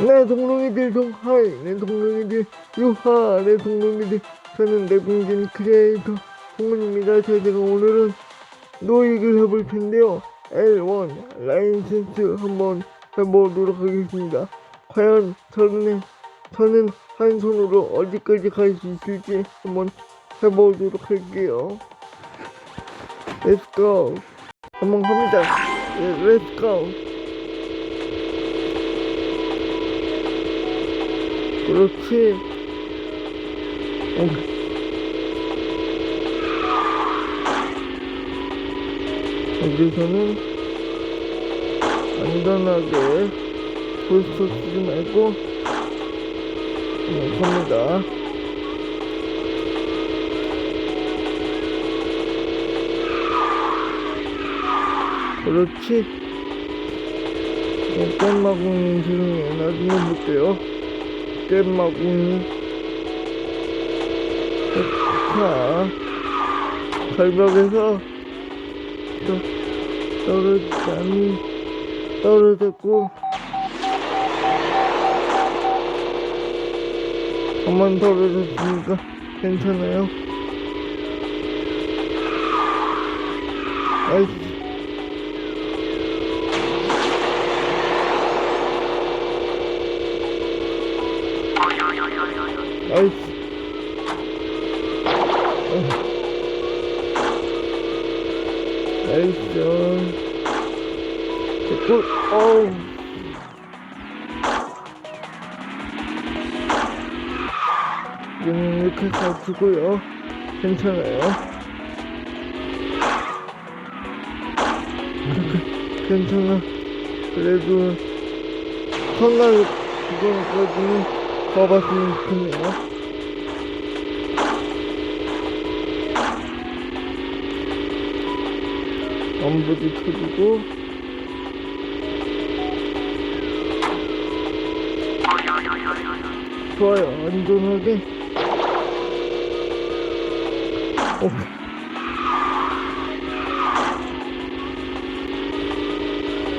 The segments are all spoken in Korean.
내 동롱이들 동하이 내 동롱이들 유하 내 동롱이들 저는 내공진 크리에이터. 동문입니다. 저희가 오늘은 노익을 해볼 텐데요. L1 라이센스 한번 해보도록 하겠습니다. 과연 저는 저는 한 손으로 어디까지 갈 수 있을지 한번 해보도록 할게요. Let's go. 한번 갑니다. 네, Let's go 그렇지. 어. 여기서는 안전하게 불스터 쓰지 말고 그냥 갑니다. 그렇지. 깻마구니 지금 나중에 볼게요. 깻마구니 자 절벽에서 또 떨어지자니 떨어졌고 한번 떨어졌으니까 괜찮아요. 아이씨 아이씨 나이스 굿 어우 이거는 이렇게 가지고요 괜찮아요 괜찮아 그래도 선날 그거까지는 가봤으면 좋겠네요 엄부도 쳐주고 좋아요 안전하게 오.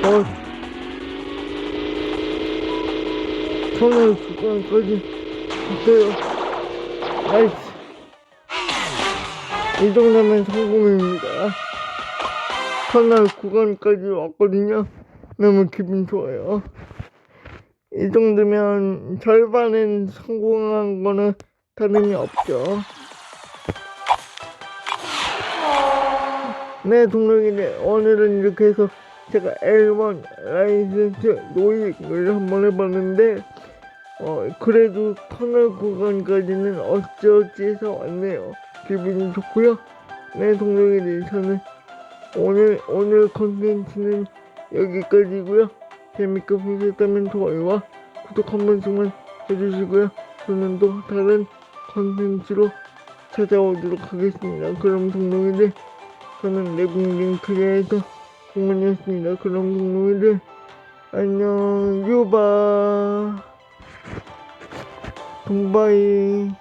어. 터널 구간까지 있어요 나이스 이 정도면 성공입니다 터널 구간까지 왔거든요. 너무 기분 좋아요. 이 정도면 절반은 성공한 거는 다름이 없죠. 네, 동료이네 오늘은 이렇게 해서 제가 L1 라이센스 노익을 한번 해봤는데, 어, 그래도 터널 구간까지는 어찌어찌 해서 왔네요. 기분이 좋고요. 네, 동료이네 저는 오늘 오늘 컨텐츠는 여기까지고요. 재밌게 보셨다면 좋아요와 구독 한 번씩만 해주시고요. 저는 또 다른 컨텐츠로 찾아오도록 하겠습니다. 그럼 동동이들 저는 내공진 크리에이터 동문이었습니다. 그럼 동동이들 안녕 유바 동바이